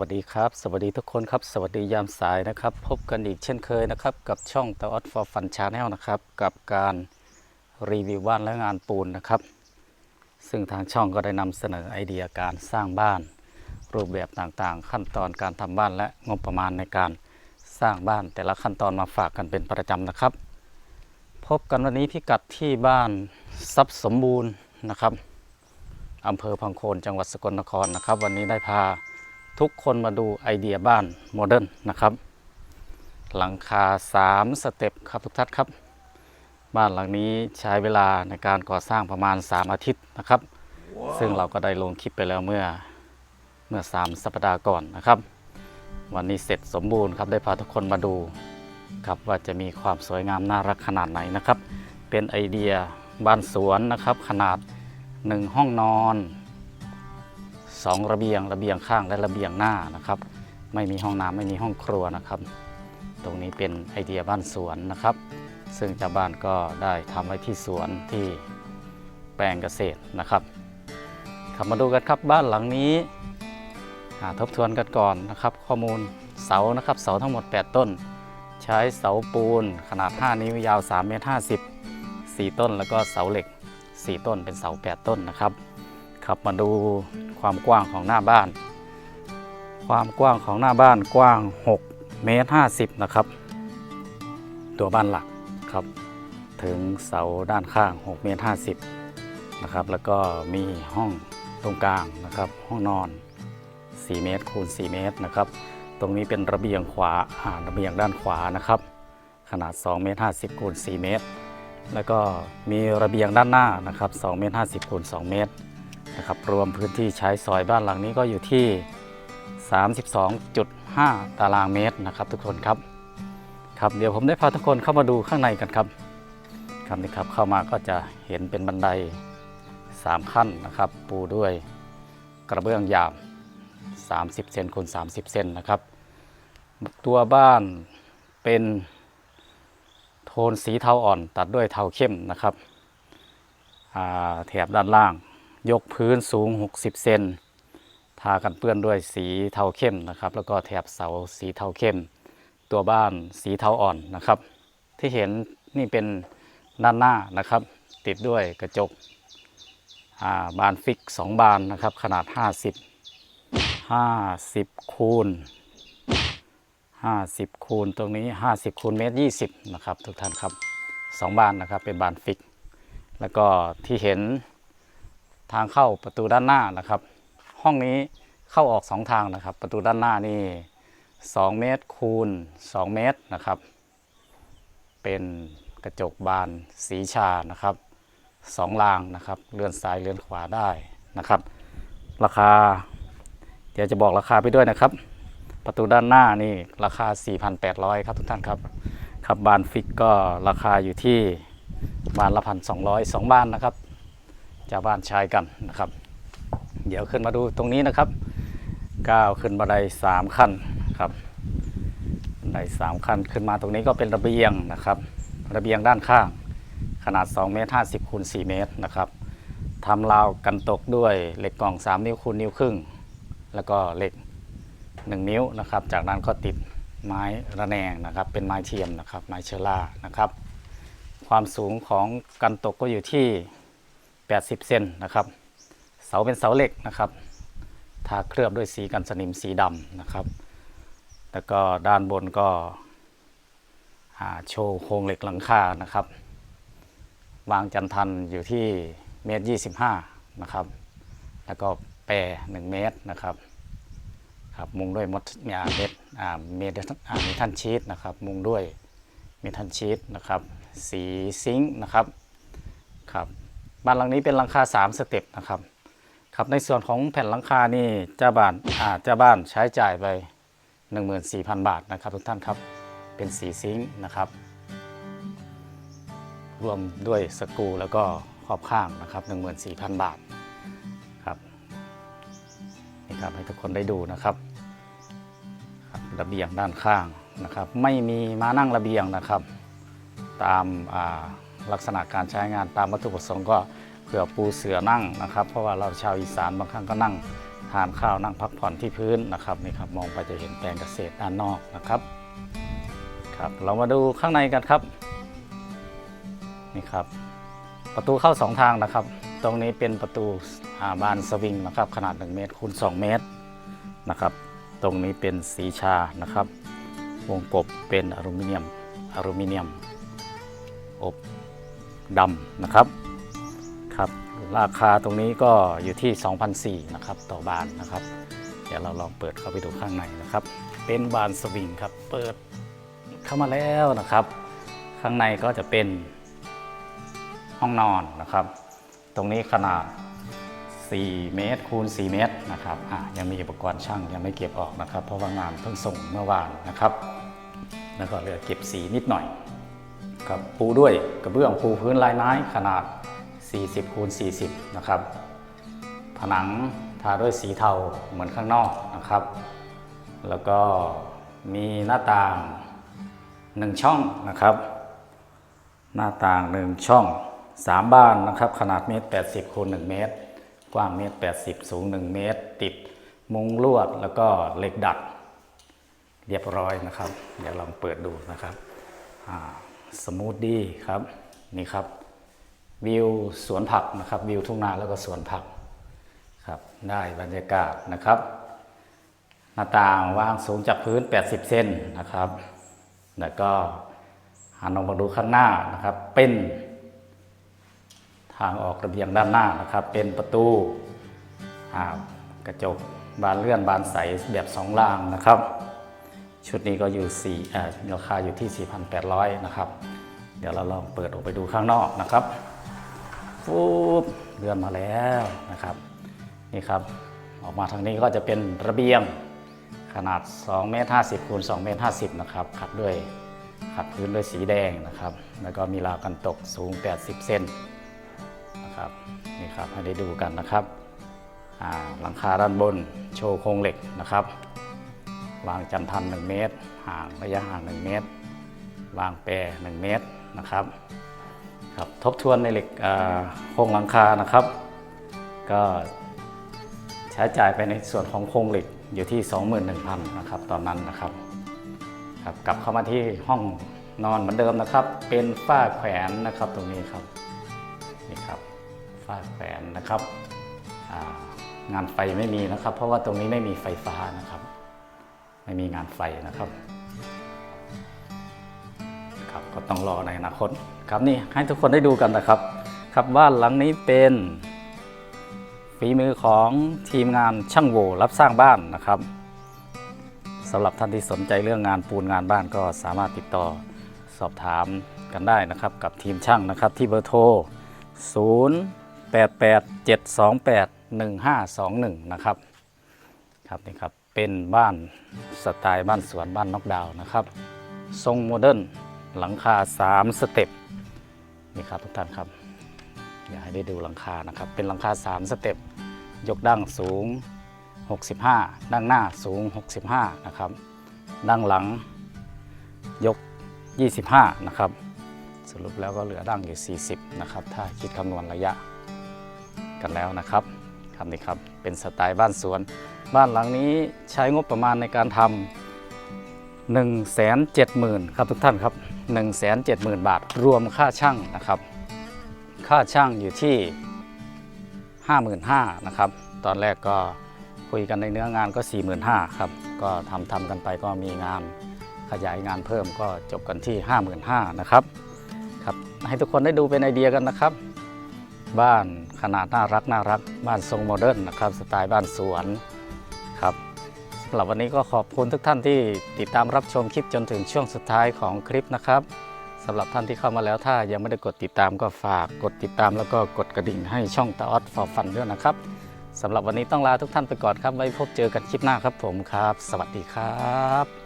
วัสดีครับ สวัสดีทุกคนครับ สวัสดียามสายนะครับ พบกันอีกเช่นเคยนะครับ กับช่องตออ for fun channel นะครับ กับการรีวิวบ้านและงานปูนนะครับ ซึ่งทางช่องก็ได้นำเสนอไอเดียการสร้างบ้าน รูปแบบต่างๆ ขั้นตอนการทำบ้านและงบประมาณในการสร้างบ้าน แต่ละขั้นตอนมาฝากกันเป็นประจำนะครับ พบกันวันนี้พิกัดที่บ้านทรัพย์สมบูรณ์นะครับอำเภอพังโคนจังหวัดสกลนครนะครับ วันนี้ได้พา ทุกคนมาดูไอเดียบ้านโมเดิร์นนะครับ หลังคา 3 สเต็ปครับทุกท่านครับ บ้านหลังนี้ใช้เวลาในการก่อสร้างประมาณ 3 อาทิตย์นะครับซึ่งเราก็ได้ลงคลิปไปแล้วเมื่อเมื่อ 3 สัปดาห์ก่อนนะครับ วันนี้เสร็จสมบูรณ์ครับได้พาทุกคนมาดูครับว่าจะมีความสวยงามน่ารักขนาดไหนนะครับ เป็นไอเดียบ้านสวนนะครับ ขนาด 1 ห้องนอน 2 ระเบียงระเบียงข้างและระเบียงหน้านะครับ ไม่มีห้องน้ำไม่มีห้องครัวนะครับ ตรงนี้เป็นไอเดียบ้านสวนนะครับ ซึ่งเจ้าบ้านก็ได้ทำไว้ที่สวนที่แปลงเกษตรนะครับครับมาดูกันครับบ้านหลังนี้ทบทวนกันก่อนนะครับ ข้อมูลเสานะครับเสาทั้งหมด 8 ต้น ใช้เสาปูนขนาด 5 นิ้วยาว3เมตร50 4 ต้น แล้วก็เสาเหล็ก 4 ต้นเป็นเสา 8 ต้นนะครับครับมาดู ความกว้างของหน้าบ้าน ความกว้างของหน้าบ้านกว้าง 6 เมตร 50 นะครับ ตัวบ้านหลักครับ ถึงเสาด้านข้าง 6 เมตร 50 นะครับ แล้วก็มีห้องตรงกลางนะครับ ห้องนอน 4 เมตรคูณ 4 เมตรนะครับ ตรงนี้เป็นระเบียงขวาอ่าระเบียงด้านขวานะครับ ขนาด 2 เมตร 50 คูณ 4 เมตร แล้วก็มีระเบียงด้านหน้านะครับ 2 เมตร 50 คูณ 2 เมตร นะครับรวมพื้นที่ใช้ซอยบ้านหลังนี้ก็อยู่ที่ 32.5 ตารางเมตรนะครับทุกคนครับครับเดี๋ยวผมได้พาทุกคนเข้ามาดูข้างในกันครับครับนี่ครับเข้ามาก็จะเห็นเป็นบันได 3 ขั้นนะครับ ปูด้วยกระเบื้องหยาบ 30 เซนคูณ30 เซนนะครับ ตัวบ้านเป็นโทนสีเทาอ่อนตัดด้วยเทาเข้มนะครับแถบด้านล่าง ยกพื้นสูง 60 เซนทากันเปื้อนด้วยสีเทาเข้มนะครับ แล้วก็แถบเสาสีเทาเข้ม ตัวบ้านสีเทาอ่อนนะครับ ที่เห็นนี่เป็นด้านหน้านะครับ ติดด้วยกระจกาบานฟิก 2 บานนะครับ ขนาด 50 50 คูณ 50 คูณตรงนี้ 50 คูณเมตร 20 นะครับ ทุกท่านครับ 2 บานนะครับเป็นบานฟิก แล้วก็ที่เห็น ทางเข้าประตูด้านหน้านะครับ ห้องนี้เข้าออกสองทางนะครับ ประตูด้านหน้านี่2เมตรคูณ2เมตรนะครับ เป็นกระจกบานสีชานะครับสองรางนะครับเลื่อนซ้ายเลื่อนขวาได้นะครับ ราคา เดี๋ยวจะบอกราคาไปด้วยนะครับ ประตูด้านหน้านี่ราคา 4,800 ครับทุกท่านครับครับบานฟิกก็ราคาอยู่ที่บานละพันสองร้อยสองบานนะครับ ชาวบ้านใช้กันนะครับ เดี๋ยวขึ้นมาดูตรงนี้นะครับก้าวขึ้นบันไดสามขั้นครับบันไดสามขั้นขึ้นมาตรงนี้ก็เป็นระเบียงนะครับ ระเบียงด้านข้างขนาด2เมตร50คูณ4เมตรนะครับทำราวกันตกด้วยเหล็กกล่อง 3 นิ้วคูณนิ้วครึ่ง แล้วก็เหล็ก 1 นิ้วนะครับ จากนั้นก็ติดไม้ระแนงนะครับ เป็นไม้เทียมนะครับ ไม้เชอร่านะครับ ความสูงของกันตกก็อยู่ที่ 80 เซนนะครับ เสาเป็นเสาเหล็กนะครับ ทาเคลือบด้วยสีกันสนิมสีดำนะครับ แล้วก็ด้านบนก็โชว์โครงเหล็กหลังคานะครับ วางจันทันอยู่ที่เมตรยี่สิบห้านะครับ แล้วก็แปรหนึ่งเมตรนะครับครับมุงด้วยมดมีอาเม็ดอ่าเมตรอ่าเมทัลชีตนะครับ มุงด้วยเมทัลชีตนะครับ สีซิงค์นะครับครับ บ้านหลังนี้เป็นหลังคา3สเต็ปนะครับครับในส่วนของแผ่นหลังคานี่เจ้าบ้านอ่าเจ้าบ้านใช้จ่ายไป 14,000 บาทนะครับ ทุกท่านครับเป็นสีซิงค์นะครับรวมด้วยสกูแล้วก็ขอบข้างนะครับ 14,000 บาทครับนี่ครับให้ทุกคนได้ดูนะครับครับระเบียงด้านข้างนะครับ ไม่มีมานั่งระเบียงนะครับ ตามอ่า ลักษณะการใช้งานตามวัตถุประสงค์ก็เผื่อปูเสือนั่งนะครับ เพราะว่าเราชาวอีสานบางครั้งก็นั่งทานข้าวนั่งพักผ่อนที่พื้นนะครับนี่ครับมองไปจะเห็นแปลงเกษตรด้านนอกนะครับครับเรามาดูข้างในกันครับนี่ครับ ประตูเข้าสองทางนะครับ ตรงนี้เป็นประตูาบานสวิงนะครับขนาด 1 เมตรคูณ2 เมตรนะครับ ตรงนี้เป็นสีชานะครับ วงกบเป็นอลูมิเนียมอลูมิเนียมอบ ดำนะครับครับราคาตรงนี้ก็อยู่ที่ 2,004นะครับต่อบานนะครับ เดี๋ยวเราลองเปิดเข้าไปดูข้างในนะครับ เป็นบานสวิงครับ เปิดเข้ามาแล้วนะครับ ข้างในก็จะเป็นห้องนอนนะครับ ตรงนี้ขนาด 4 เมตรคูณ 4 เมตรนะครับอะยังมีอุปกรณ์ช่างยังไม่เก็บออกนะครับ เพราะว่างานเพิ่งส่งเมื่อวานนะครับ แล้วก็เหลือเก็บสีนิดหน่อย ครับปูด้วยกระเบื้องปูพื้นลายไม้ขนาด 40คูณ40 นะครับ ผนังทาด้วยสีเทาเหมือนข้างนอกนะครับ แล้วก็มีหน้าต่าง 1 ช่องนะครับ หน้าต่าง 1 ช่อง 3 บ้านนะครับ ขนาดเมตร80คูณ1เมตร กว้างเมตร80 สูง 1 เมตร ติดมุงลวดแล้วก็เหล็กดัดเรียบร้อยนะครับ เดี๋ยวลองเปิดดูนะครับ สมูทดีครับนี่ครับ วิวสวนผักนะครับ วิวทุ่งนาแล้วก็สวนผักครับได้บรรยากาศนะครับ หน้าต่างวางสูงจากพื้น 80 เซนนะครับ แล้วก็หันออกมาดูข้างหน้านะครับ เป็น ทางออกระเบียงด้านหน้านะครับ เป็นประตูอ่ากระจกบานเลื่อนบานใสแบบสองรางนะครับ ชุดนี้ก็อยู่4อ่ราคาอยู่ที่ 4,800 นะครับ เดี๋ยวเราลองเปิดออกไปดูข้างนอกนะครับฟูบเลื่อนมาแล้วนะครับ นี่ครับ ออกมาทางนี้ก็จะเป็นระเบียงขนาด2เมตร50คูณ2เมตร50นะครับขัดด้วยขัดพื้นด้วยสีแดงนะครับ แล้วก็มีราวกันตกสูง 80 เซนนะครับนี่ครับให้ได้ดูกันนะครับอ่าหลังคาด้านบนโชว์โครงเหล็กนะครับ วางจันทัน 1 เมตร ห่างระยะห่าง 1 เมตร วางแปร 1 เมตรนะครับครับทบทวนในเหล็กโครงหลังคานะครับ ก็ใช้จ่ายไปในส่วนของโครงเหล็กอยู่ที่ 21,000นะครับตอนนั้นนะครับครับกลับเข้ามาที่ห้องนอนเหมือนเดิมนะครับ เป็นฝ้าแขวนนะครับตรงนี้ครับนี่ครับฝ้าแขวนนะครับงานไฟไม่มีนะครับ เพราะว่าตรงนี้ไม่มีไฟฟ้านะครับ ไม่มีงานไฟนะครับครับก็ต้องรอในอนาคตครับนี่ให้ทุกคนได้ดูกันนะครับ ครับบ้านหลังนี้เป็นฝีมือของทีมงานช่างโวรับสร้างบ้านนะครับสำหรับท่านที่สนใจเรื่องงานปูนงานบ้านก็สามารถติดต่อสอบถามกันได้นะครับ กับทีมช่างนะครับที่เบอร์โทร 0 8 8 7 2 8 1 5 2 1 นะครับ ครับนี่ครับ เป็นบ้านสไตล์บ้านสวนบ้านนอกดาวน์นะครับ ทรงโมเดิร์นหลังคา 3 สเต็ปนี่ครับทุกท่านครับอยากให้ได้ดูหลังคานะครับเป็นหลังคา 3 สเต็ปยกดั้งสูง 65 ดั้งหน้าสูง 65 นะครับ ดั้งหลังยก 25 นะครับ สรุปแล้วก็เหลือดั้งอยู่ 40 นะครับ ถ้าคิดคำนวณระยะกันแล้วนะครับ ครับนี่ครับเป็นสไตล์บ้านสวน บ้านหลังนี้ใช้งบประมาณในการทำ1 7 0 0 0 0ครับทุกท่านครับ 1 7 0 0 0 0 บาท รวมค่าช่างนะครับ ค่าช่างอยู่ที่ 55,000นะครับ ตอนแรกก็คุยกันในเนื้องานก็ 45,000ครับ ก็ทำทำกันไปก็มีงานขยายงานเพิ่มก็จบกันที่ 55,000นะครับครับ ให้ทุกคนได้ดูเป็นไอเดียกันนะครับ บ้านขนาดน่ารักน่ารักบ้านทรงโมเดิร์นนะครับสไตล์บ้านสวนครับสำหรับวันนี้ก็ขอบคุณทุกท่านที่ติดตามรับชมคลิปจนถึงช่วงสุดท้ายของคลิปนะครับสำหรับท่านที่เข้ามาแล้วถ้ายังไม่ได้กดติดตามก็ฝากกดติดตามแล้วก็กดกระดิ่งให้ช่องตาออดฟอร์ฟันด้วยนะครับสำหรับวันนี้ต้องลาทุกท่านไปก่อนครับไว้พบเจอกันคลิปหน้าครับผมครับ สวัสดีครับ